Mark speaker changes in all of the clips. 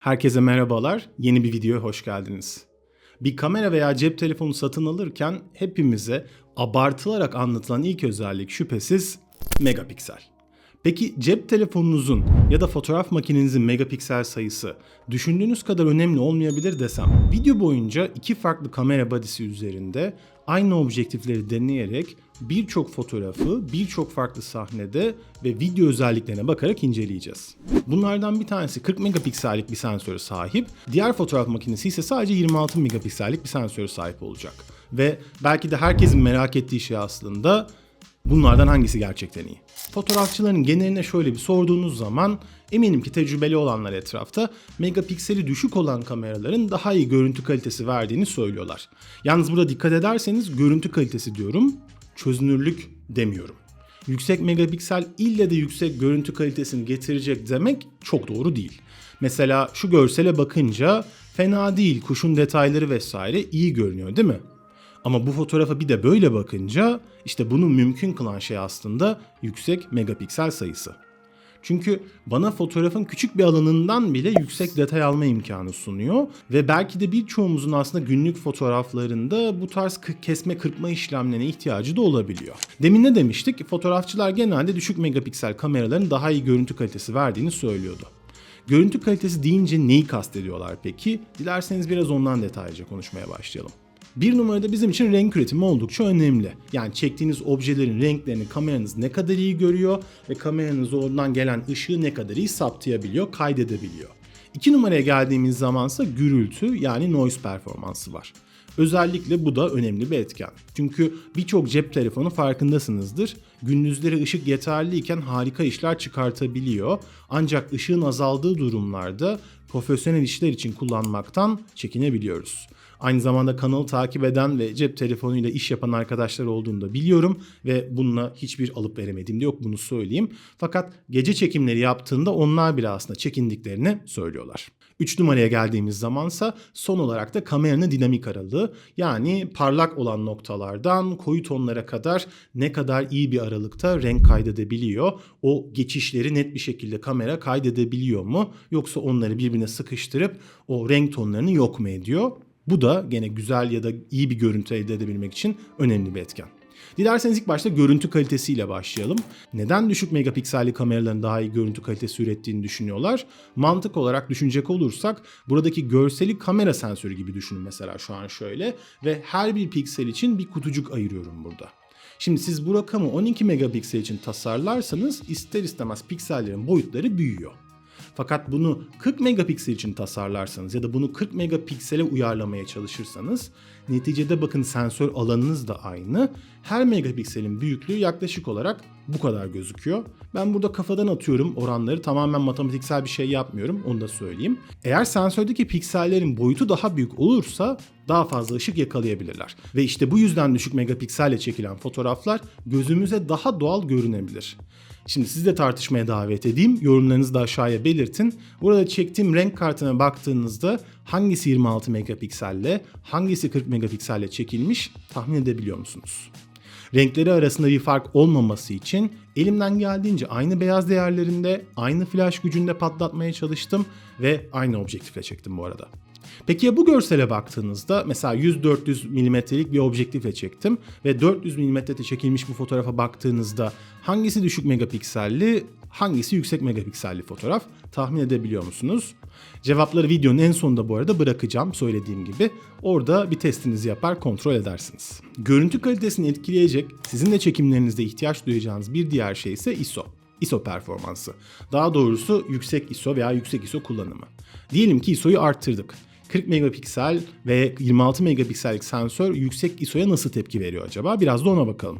Speaker 1: Herkese merhabalar. Yeni bir videoya hoş geldiniz. Bir kamera veya cep telefonu satın alırken hepimize abartılarak anlatılan ilk özellik şüphesiz megapiksel. Peki cep telefonunuzun ya da fotoğraf makinenizin megapiksel sayısı düşündüğünüz kadar önemli olmayabilir desem. Video boyunca iki farklı kamera body'si üzerinde aynı objektifleri deneyerek birçok fotoğrafı birçok farklı sahnede ve video özelliklerine bakarak inceleyeceğiz. Bunlardan bir tanesi 40 megapiksellik bir sensöre sahip, diğer fotoğraf makinesi ise sadece 26 megapiksellik bir sensöre sahip olacak. Ve belki de herkesin merak ettiği şey aslında Bunlardan hangisi gerçekten iyi? Fotoğrafçıların geneline şöyle bir sorduğunuz zaman eminim ki tecrübeli olanlar etrafta megapikseli düşük olan kameraların daha iyi görüntü kalitesi verdiğini söylüyorlar. Yalnız burada dikkat ederseniz görüntü kalitesi diyorum, çözünürlük demiyorum. Yüksek megapiksel ille de yüksek görüntü kalitesini getirecek demek çok doğru değil. Mesela şu görsele bakınca fena değil, kuşun detayları vesaire iyi görünüyor değil mi? Ama bu fotoğrafa bir de böyle bakınca işte bunu mümkün kılan şey aslında yüksek megapiksel sayısı. Çünkü bana fotoğrafın küçük bir alanından bile yüksek detay alma imkanı sunuyor ve belki de birçoğumuzun aslında günlük fotoğraflarında bu tarz kesme kırpma işlemlerine ihtiyacı da olabiliyor. Demin ne demiştik? Fotoğrafçılar genelde düşük megapiksel kameraların daha iyi görüntü kalitesi verdiğini söylüyordu. Görüntü kalitesi deyince neyi kastediyorlar peki? Dilerseniz biraz ondan detaylıca konuşmaya başlayalım. Bir numarada bizim için renk üretimi oldukça önemli. Yani çektiğiniz objelerin renklerini kameranız ne kadar iyi görüyor ve kameranız oradan gelen ışığı ne kadar iyi saptayabiliyor, kaydedebiliyor. İki numaraya geldiğimiz zamansa gürültü yani noise performansı var. Özellikle bu da önemli bir etken. Çünkü birçok cep telefonu farkındasınızdır. Gündüzleri ışık yeterliyken harika işler çıkartabiliyor. Ancak ışığın azaldığı durumlarda profesyonel işler için kullanmaktan çekinebiliyoruz. Aynı zamanda kanalı takip eden ve cep telefonuyla iş yapan arkadaşlar olduğunu da biliyorum ve bununla hiçbir alıp veremediğim de yok bunu söyleyeyim. Fakat gece çekimleri yaptığında onlar bile aslında çekindiklerini söylüyorlar. 3 numaraya geldiğimiz zamansa son olarak da kameranın dinamik aralığı yani parlak olan noktalardan koyu tonlara kadar ne kadar iyi bir aralıkta renk kaydedebiliyor. O geçişleri net bir şekilde kamera kaydedebiliyor mu yoksa onları birbirine sıkıştırıp o renk tonlarını yok mu ediyor? Bu da gene güzel ya da iyi bir görüntü elde edebilmek için önemli bir etken. Dilerseniz ilk başta görüntü kalitesiyle başlayalım. Neden düşük megapikselli kameraların daha iyi görüntü kalitesi ürettiğini düşünüyorlar? Mantık olarak düşünecek olursak buradaki görseli kamera sensörü gibi düşünün mesela şu an şöyle ve her bir piksel için bir kutucuk ayırıyorum burada. Şimdi siz bu rakamı 12 megapiksel için tasarlarsanız ister istemez piksellerin boyutları büyüyor. Fakat bunu 40 megapiksel için tasarlarsanız ya da bunu 40 megapiksele uyarlamaya çalışırsanız neticede bakın sensör alanınız da aynı. Her megapikselin büyüklüğü yaklaşık olarak bu kadar gözüküyor. Ben burada kafadan atıyorum oranları tamamen matematiksel bir şey yapmıyorum onu da söyleyeyim. Eğer sensördeki piksellerin boyutu daha büyük olursa daha fazla ışık yakalayabilirler. Ve işte bu yüzden düşük megapikselle çekilen fotoğraflar gözümüze daha doğal görünebilir. Şimdi sizi de tartışmaya davet edeyim. Yorumlarınızı da aşağıya belirtin. Burada çektiğim renk kartına baktığınızda hangisi 26 megapikselle, hangisi 40 megapikselle çekilmiş tahmin edebiliyor musunuz? Renkleri arasında bir fark olmaması için elimden geldiğince aynı beyaz değerlerinde, aynı flash gücünde patlatmaya çalıştım ve aynı objektifle çektim bu arada. Peki ya bu görsele baktığınızda mesela 100-400 milimetrelik bir objektifle çektim ve 400 milimetrede çekilmiş bu fotoğrafa baktığınızda hangisi düşük megapikselli, hangisi yüksek megapikselli fotoğraf tahmin edebiliyor musunuz? Cevapları videonun en sonunda bu arada bırakacağım söylediğim gibi. Orada bir testinizi yapar kontrol edersiniz. Görüntü kalitesini etkileyecek sizin de çekimlerinizde ihtiyaç duyacağınız bir diğer şey ise ISO. ISO performansı. Daha doğrusu yüksek ISO veya yüksek ISO kullanımı. Diyelim ki ISO'yu arttırdık. 40 megapiksel ve 26 megapiksellik sensör yüksek ISO'ya nasıl tepki veriyor acaba? Biraz da ona bakalım.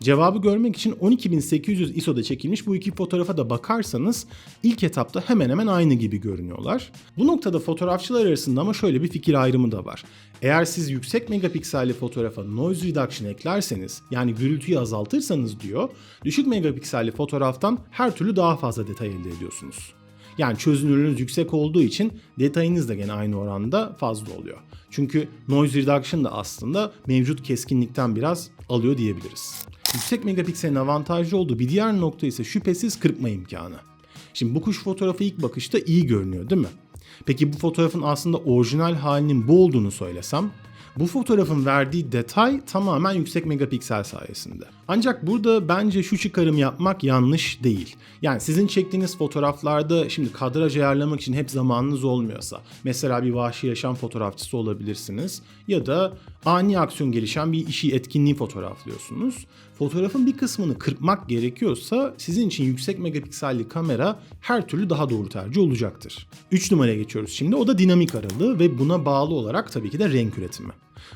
Speaker 1: Cevabı görmek için 12800 ISO'da çekilmiş bu iki fotoğrafa da bakarsanız ilk etapta hemen hemen aynı gibi görünüyorlar. Bu noktada fotoğrafçılar arasında ama şöyle bir fikir ayrımı da var. Eğer siz yüksek megapikselli fotoğrafa noise reduction eklerseniz yani gürültüyü azaltırsanız diyor düşük megapikselli fotoğraftan her türlü daha fazla detay elde ediyorsunuz. Yani çözünürlüğünüz yüksek olduğu için detayınız da gene aynı oranda fazla oluyor. Çünkü noise reduction da aslında mevcut keskinlikten biraz alıyor diyebiliriz. Yüksek megapikselin avantajlı olduğu bir diğer nokta ise şüphesiz kırpma imkanı. Şimdi bu kuş fotoğrafı ilk bakışta iyi görünüyor değil mi? Peki bu fotoğrafın aslında orijinal halinin bu olduğunu söylesem bu fotoğrafın verdiği detay tamamen yüksek megapiksel sayesinde. Ancak burada bence şu çıkarım yapmak yanlış değil. Yani sizin çektiğiniz fotoğraflarda şimdi kadraj ayarlamak için hep zamanınız olmuyorsa, mesela bir vahşi yaşam fotoğrafçısı olabilirsiniz ya da ani aksiyon gelişen bir işi etkinliği fotoğraflıyorsunuz. Fotoğrafın bir kısmını kırpmak gerekiyorsa sizin için yüksek megapikselli kamera her türlü daha doğru tercih olacaktır. 3 numaraya geçiyoruz şimdi. O da dinamik aralığı ve buna bağlı olarak tabii ki de renk üretimi.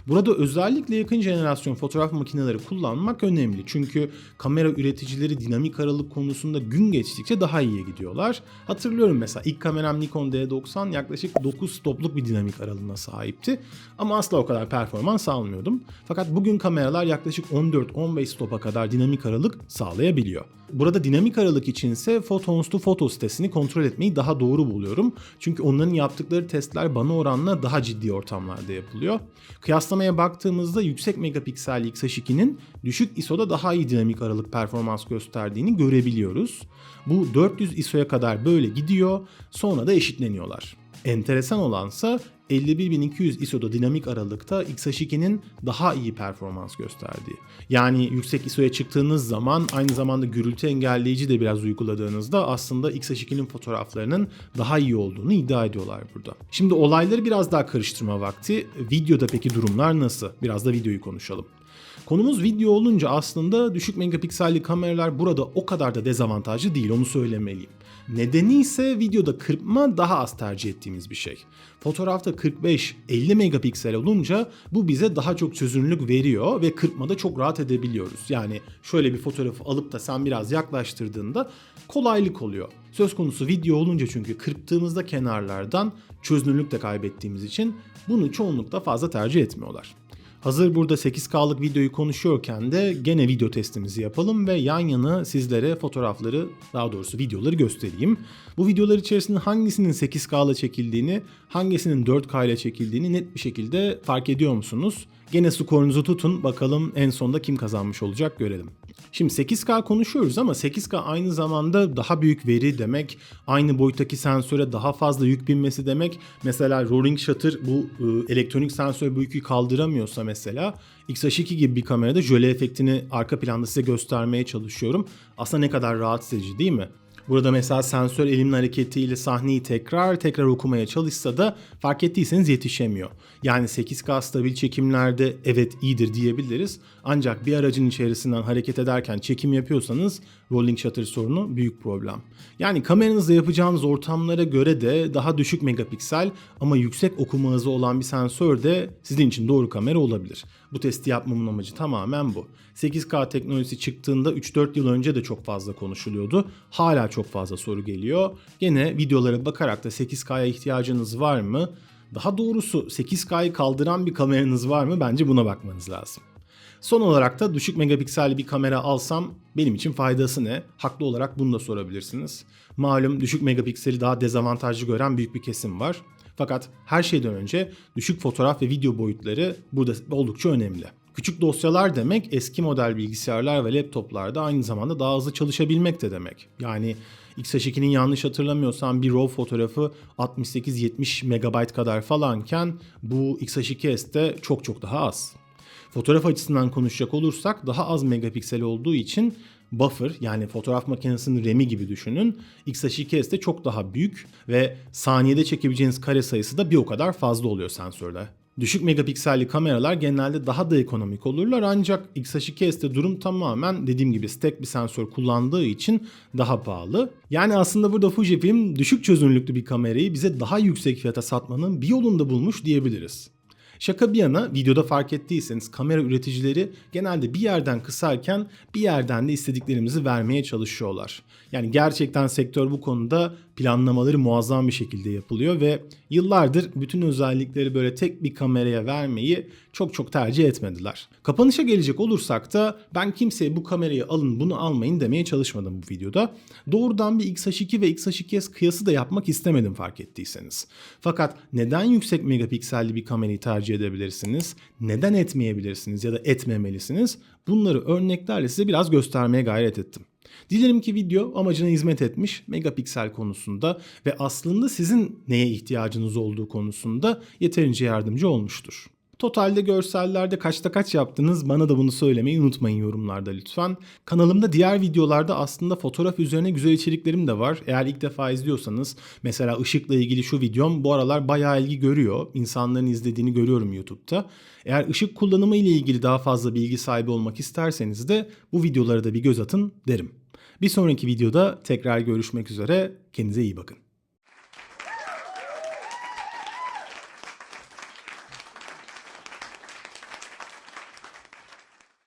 Speaker 1: Burada özellikle yakın jenerasyon fotoğraf makineleri kullanmak önemli. Çünkü kamera üreticileri dinamik aralık konusunda gün geçtikçe daha iyiye gidiyorlar. Hatırlıyorum mesela ilk kameram Nikon D90 yaklaşık 9 stopluk bir dinamik aralığına sahipti. Ama asla o kadar performans almıyordum. Fakat bugün kameralar yaklaşık 14-15 stopa kadar dinamik aralık sağlayabiliyor. Burada dinamik aralık içinse Photons to Photo sitesini kontrol etmeyi daha doğru buluyorum. Çünkü onların yaptıkları testler bana oranla daha ciddi ortamlarda yapılıyor. Kıyaslamaya baktığımızda yüksek megapikselli X-H2'nin düşük ISO'da daha iyi dinamik aralık performans gösterdiğini görebiliyoruz. Bu 400 ISO'ya kadar böyle gidiyor sonra da eşitleniyorlar. Enteresan olansa 51200 ISO'da dinamik aralıkta X-H2'nin daha iyi performans gösterdiği. Yani yüksek ISO'ya çıktığınız zaman aynı zamanda gürültü engelleyici de biraz uyguladığınızda aslında X-H2'nin fotoğraflarının daha iyi olduğunu iddia ediyorlar burada. Şimdi olayları biraz daha karıştırma vakti. Videoda peki durumlar nasıl? Biraz da videoyu konuşalım. Konumuz video olunca aslında düşük megapikselli kameralar burada o kadar da dezavantajlı değil onu söylemeliyim. Nedeni ise videoda kırpma daha az tercih ettiğimiz bir şey. Fotoğrafta 45-50 megapiksel olunca bu bize daha çok çözünürlük veriyor ve kırpmada çok rahat edebiliyoruz. Yani şöyle bir fotoğrafı alıp da sen biraz yaklaştırdığında kolaylık oluyor. Söz konusu video olunca çünkü kırptığımızda kenarlardan çözünürlük de kaybettiğimiz için bunu çoğunlukla fazla tercih etmiyorlar. Hazır burada 8K'lık videoyu konuşuyorken de gene video testimizi yapalım ve yan yana sizlere fotoğrafları daha doğrusu videoları göstereyim. Bu videolar içerisinde hangisinin 8K ile çekildiğini, hangisinin 4K ile çekildiğini net bir şekilde fark ediyor musunuz? Gene skorunuzu tutun bakalım en sonda kim kazanmış olacak görelim. Şimdi 8K konuşuyoruz ama 8K aynı zamanda daha büyük veri demek, aynı boyuttaki sensöre daha fazla yük binmesi demek. Mesela rolling shutter bu e, elektronik sensör bu yükü kaldıramıyorsa mesela X-H2 gibi bir kamerada jöle efektini arka planda size göstermeye çalışıyorum. Aslında ne kadar rahatsız edici değil mi? Burada mesela sensör elimin hareketiyle sahneyi tekrar tekrar okumaya çalışsa da fark ettiyseniz yetişemiyor. Yani 8K stabil çekimlerde evet iyidir diyebiliriz. Ancak bir aracın içerisinden hareket ederken çekim yapıyorsanız rolling shutter sorunu büyük problem. Yani kameranızda yapacağınız ortamlara göre de daha düşük megapiksel ama yüksek okuma hızı olan bir sensör de sizin için doğru kamera olabilir. Bu testi yapmamın amacı tamamen bu. 8K teknolojisi çıktığında 3-4 yıl önce de çok fazla konuşuluyordu. Hala çok fazla soru geliyor. Gene videolara bakarak da 8K'ya ihtiyacınız var mı? Daha doğrusu 8K'yı kaldıran bir kameranız var mı? Bence buna bakmanız lazım. Son olarak da düşük megapikselli bir kamera alsam benim için faydası ne? Haklı olarak bunu da sorabilirsiniz. Malum düşük megapikseli daha dezavantajlı gören büyük bir kesim var. Fakat her şeyden önce düşük fotoğraf ve video boyutları burada oldukça önemli. Küçük dosyalar demek eski model bilgisayarlar ve laptoplarda aynı zamanda daha hızlı çalışabilmek de demek. Yani X-H2'nin yanlış hatırlamıyorsam bir RAW fotoğrafı 68-70 MB kadar falanken bu X-H2S'te çok çok daha az. Fotoğraf açısından konuşacak olursak daha az megapiksel olduğu için buffer yani fotoğraf makinesinin RAM'i gibi düşünün. X-H2S'te çok daha büyük ve saniyede çekebileceğiniz kare sayısı da bir o kadar fazla oluyor sensörde. Düşük megapikselli kameralar genelde daha da ekonomik olurlar ancak X-H2S'te durum tamamen dediğim gibi stack bir sensör kullandığı için daha pahalı. Yani aslında burada Fujifilm düşük çözünürlüklü bir kamerayı bize daha yüksek fiyata satmanın bir yolunda bulmuş diyebiliriz. Şaka bir yana videoda fark ettiyseniz kamera üreticileri genelde bir yerden kısarken bir yerden de istediklerimizi vermeye çalışıyorlar. Yani gerçekten sektör bu konuda planlamaları muazzam bir şekilde yapılıyor ve yıllardır bütün özellikleri böyle tek bir kameraya vermeyi çok çok tercih etmediler. Kapanışa gelecek olursak da ben kimseye bu kamerayı alın bunu almayın demeye çalışmadım bu videoda. Doğrudan bir X-H2 ve X-H2S kıyası da yapmak istemedim fark ettiyseniz. Fakat neden yüksek megapikselli bir kamerayı tercih edebilirsiniz? Neden etmeyebilirsiniz ya da etmemelisiniz? Bunları örneklerle size biraz göstermeye gayret ettim. Dilerim ki video amacına hizmet etmiş megapiksel konusunda ve aslında sizin neye ihtiyacınız olduğu konusunda yeterince yardımcı olmuştur. Totalde görsellerde kaçta kaç yaptınız bana da bunu söylemeyi unutmayın yorumlarda lütfen. Kanalımda diğer videolarda aslında fotoğraf üzerine güzel içeriklerim de var. Eğer ilk defa izliyorsanız mesela ışıkla ilgili şu videom bu aralar bayağı ilgi görüyor. İnsanların izlediğini görüyorum YouTube'da. Eğer ışık kullanımı ile ilgili daha fazla bilgi sahibi olmak isterseniz de bu videolara da bir göz atın derim. Bir sonraki videoda tekrar görüşmek üzere. Kendinize iyi bakın.